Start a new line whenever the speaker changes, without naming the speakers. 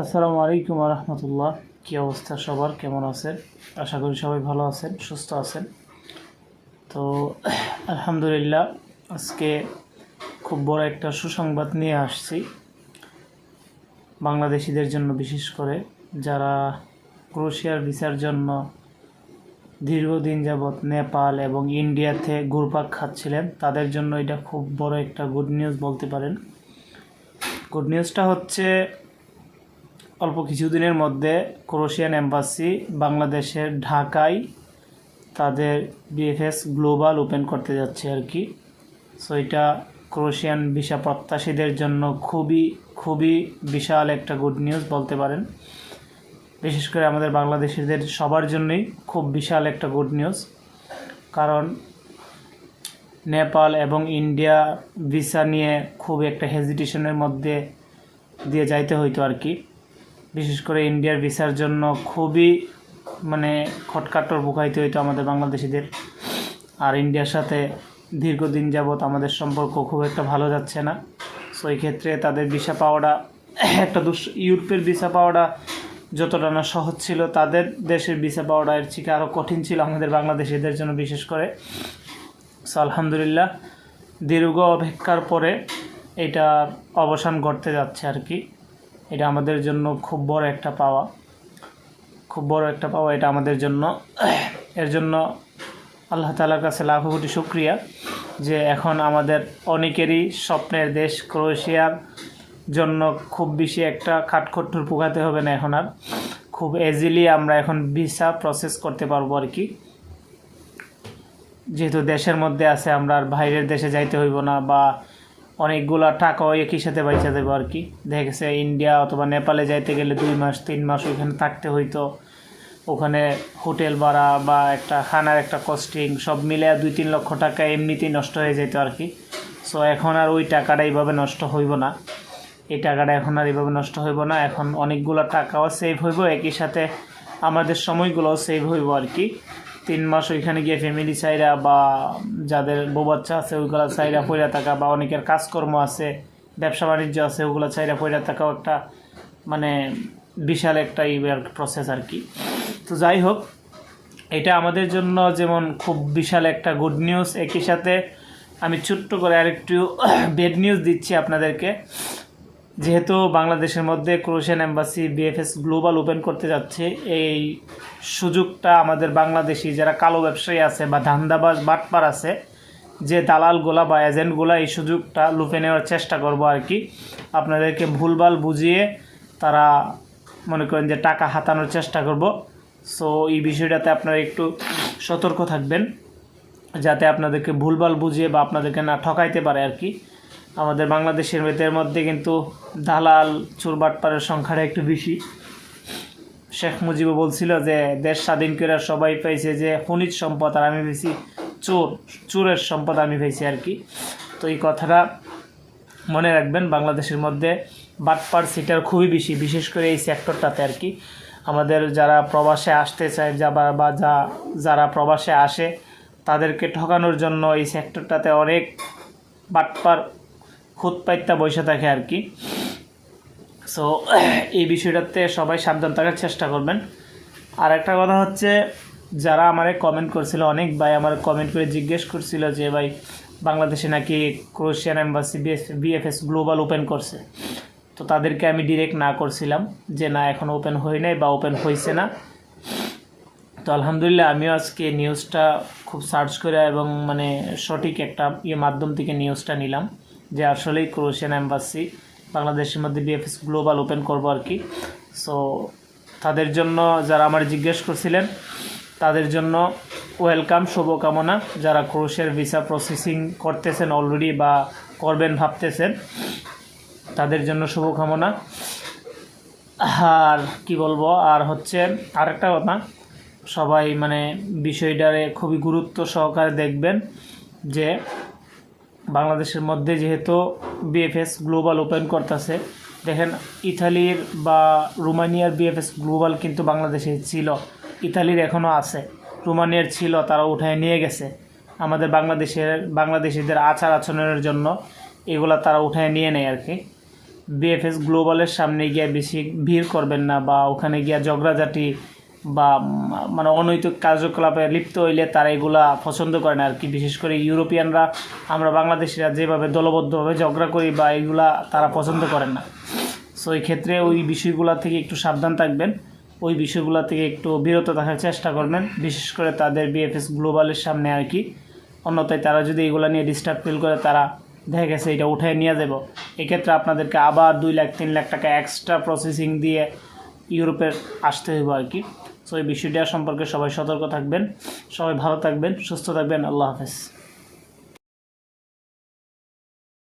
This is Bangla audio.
আসসালামু আলাইকুম রহমতুল্লাহ। কী অবস্থা সবার? কেমন আছেন? আশা করি সবাই ভালো আছেন, সুস্থ আছেন। তো, আলহামদুলিল্লাহ, আজকে খুব বড় একটা সুসংবাদ নিয়ে আসছি। বাংলাদেশিদের জন্য বিশেষ করে যারা ক্রোশিয়ার ভিসার জন্য দীর্ঘদিন যাবৎ নেপাল এবং ইন্ডিয়াতে ঘুরপাক খাচ্ছিলেন, তাদের জন্য এটা খুব বড় একটা গুড নিউজ বলতে পারেন। গুড নিউজটা হচ্ছে অল্প কিছুদিনের মধ্যে ক্রোশিয়ান এম্বাসি বাংলাদেশের ঢাকায় তাদের বিএফএস গ্লোবাল ওপেন করতে যাচ্ছে আর কি। সো এটা ক্রোশিয়ান ভিসা প্রত্যাশীদের জন্য খুবই খুবই বিশাল একটা গুড নিউজ বলতে পারেন। বিশেষ করে আমাদের বাংলাদেশিদের সবার জন্যই খুব বিশাল একটা গুড নিউজ কারণ নেপাল এবং ইন্ডিয়া ভিসা নিয়ে খুব একটা হেজিটেশনের মধ্যে দিয়ে যাইতে হইতো আর কি। বিশেষ করে ইন্ডিয়ার ভিসার জন্য খুবই মানে খটকাটর বুকাইতে হইতো আমাদের বাংলাদেশিদের। আর ইন্ডিয়ার সাথে দীর্ঘদিন যাবৎ আমাদের সম্পর্ক খুব একটা ভালো যাচ্ছে না। সো এই ক্ষেত্রে তাদের ভিসা পাওয়াটা, একটা দুঃ ইউরোপের ভিসা পাওয়াটা যতটা না সহজ ছিল, তাদের দেশের ভিসা পাওয়াটা এর থেকে আরও কঠিন ছিল আমাদের বাংলাদেশিদের জন্য বিশেষ করে। সো আলহামদুলিল্লাহ, দীর্ঘ অপেক্ষার পরে এটা অবসান ঘটতে যাচ্ছে আর কি। এটা আমাদের জন্য খুব বড় একটা পাওয়া। খুব বড় একটা পাওয়া এটা আমাদের জন্য। এর জন্য আল্লাহ তালার কাছে লাখো কোটি শুক্রিয়া যে এখন আমাদের অনেকেরই স্বপ্নের দেশ ক্রোয়েশিয়ার জন্য খুব বেশি একটা খাটখট্টুর পোকাতে হবে না এখন আর। খুব এজিলি আমরা এখন ভিসা প্রসেস করতে পারব আর কি। যেহেতু দেশের মধ্যে আছে, আমরা আর বাইরের দেশে যাইতে হইব না বা অনেকগুলা টাকাও একই সাথে বাইচা দেবো আর কি। দেখা গেছে ইন্ডিয়া অথবা নেপালে যাইতে গেলে দুই মাস, তিন মাস ওইখানে থাকতে হইতো। ওখানে হোটেল ভাড়া বা একটা খানার একটা কস্টিং সব মিলে দুই তিন লক্ষ টাকা এমনিতেই নষ্ট হয়ে যেত আর কি। সো এখন আর ওই টাকাটা এইভাবে নষ্ট হইব না। এই টাকাটা এখন আর এইভাবে নষ্ট হইব না। এখন অনেকগুলো টাকাও সেভ হইব। একই সাথে আমাদের সময়গুলোও সেভ হইব আর কি। তিন মাস ওইখানে গিয়ে ফ্যামিলি চাইরা বা যাদের বউ বাচ্চা আছে, ওইগুলো চাইরা পইরা থাকা বা অনেকের কাজকর্ম আছে, ব্যবসা বাণিজ্য আছে, ওগুলো চাইরা পইরা থাকাও একটা মানে বিশাল একটা প্রসেস আর কি। তো যাই হোক, এটা আমাদের জন্য যেমন খুব বিশাল একটা গুড নিউজ একই সাথে আমি ছোট্ট করে আরেকটু বেড নিউজ দিচ্ছি আপনাদেরকে। যেহেতু বাংলাদেশের মধ্যে Croatian embassy VFS global open করতে যাচ্ছে, এই সুযোগটা আমাদের বাংলাদেশি যারা কালো ব্যবসায়ী আছে বা ধান্দাবাজ, বাটপার আছে, যে দালালগুলা বা এজেন্টগুলা এই সুযোগটা লুপে নেওয়ার চেষ্টা করব আর কি। আপনাদেরকে ভুলভাল বুঝিয়ে তারা মনে করেন যে টাকা হাতানোর চেষ্টা করব। সো এই বিষয়টাতে আপনারা একটু সতর্ক থাকবেন, যাতে আপনাদেরকে ভুলভাল বুঝিয়ে বা আপনাদেরকে না ঠকাইতে পারে আর কি। আমাদের বাংলাদেশের মেয়েদের মধ্যে কিন্তু দালাল, চোরবাটপাড়ের সংখ্যাটা একটু বেশি। শেখ মুজিবও বলছিল যে, দেশ স্বাধীন করে সবাই পাইছে যে, খনিজ সম্পদ আর আমি পেয়েছি চোর, চোরের সম্পদ আমি পেয়েছি আর কি। তো এই কথাটা মনে রাখবেন, বাংলাদেশের মধ্যে বাটপার সিটার খুবই বেশি, বিশেষ করে এই সেক্টরটাতে আর কি। আমাদের যারা প্রবাসে আসতে চায় যা বা যা, যারা প্রবাসে আসে, তাদেরকে ঠকানোর জন্য এই সেক্টরটাতে অনেক বাটপার খুদ পাইত্যা বসে থাকে আর কি। সো এই বিষয়টাতে সবাই সাবধান থাকার চেষ্টা করবেন। আর একটা কথা হচ্ছে, যারা আমারে কমেন্ট করছিল, অনেক ভাই আমার কমেন্ট করে জিজ্ঞেস করছিল যে, ভাই, বাংলাদেশে নাকি Croatian embassy VFS global open করছে? তো তাদেরকে আমি ডিরেক্ট না করছিলাম যে, না, এখন ওপেন হয় নাই বা ওপেন হয়েছে না। তো আলহামদুলিল্লাহ, আমিও আজকে নিউজটা খুব সার্চ করে এবং মানে সঠিক একটা ইয়ে মাধ্যম থেকে নিউজটা নিলাম। যে আসলেই ক্রোশিয়ান এম্বাসি, বাংলাদেশের মধ্যে বিএফএস গ্লোবাল ওপেন করব আর কি। সো তাদের জন্য যারা আমার জিজ্ঞেস করছিলেন, তাদের জন্য ওয়েলকাম, শুভকামনা। যারা ক্রোশের ভিসা প্রসেসিং করতেছেন অলরেডি বা করবেন ভাবতেছেন, তাদের জন্য শুভকামনা। আর কি বলব, আর হচ্ছে আরেকটা কথা, সবাই মানে বিষয়টারে খুবই গুরুত্ব সহকারে দেখবেন যে বাংলাদেশের মধ্যে যেহেতু বিএফএস গ্লোবাল ওপেন করতেছে, দেখেন ইতালির বা রোমানিয়ার বিএফএস গ্লোবাল কিন্তু বাংলাদেশে ছিল, ইতালির এখনও আছে, রোমানিয়ার ছিল, তারা উঠায় নিয়ে গেছে। আমাদের বাংলাদেশের, বাংলাদেশিদের আচার আচরণের জন্য এগুলা তারা উঠায় নিয়ে নেয় আর কি। বিএফএস গ্লোবালের সামনে গিয়ে বেশি ভিড় করবেন না বা ওখানে গিয়া ঝগড়াঝাটি বা মানে অনৈতিক কার্যকলাপে লিপ্ত হইলে তারা এগুলা পছন্দ করে না আর কি। বিশেষ করে ইউরোপিয়ানরা, আমরা বাংলাদেশিরা যেভাবে দলবদ্ধভাবে ঝগড়া করি বা এগুলা তারা পছন্দ করেন না। সো এই ক্ষেত্রে ওই বিষয়গুলো থেকে একটু সাবধান থাকবেন। ওই বিষয়গুলো থেকে একটু বিরত থাকার চেষ্টা করবেন। বিশেষ করে তাদের বিএফএস গ্লোবালের সামনে আর কি। অন্যথায় তারা যদি এগুলো নিয়ে ডিস্টার্ব ফিল করে, তারা দেখা গেছে এটা উঠে নিয়ে যাব। এক্ষেত্রে আপনাদেরকে আবার দুই লাখ, তিন লাখ টাকা এক্সট্রা প্রসেসিং দিয়ে ইউরোপের আসতে হইব আর কি। সো এই বিষয়টা সম্পর্কে সবাই সতর্ক থাকবেন। সবাই ভালো থাকবেন সুস্থ থাকবেন। আল্লাহ হাফেজ।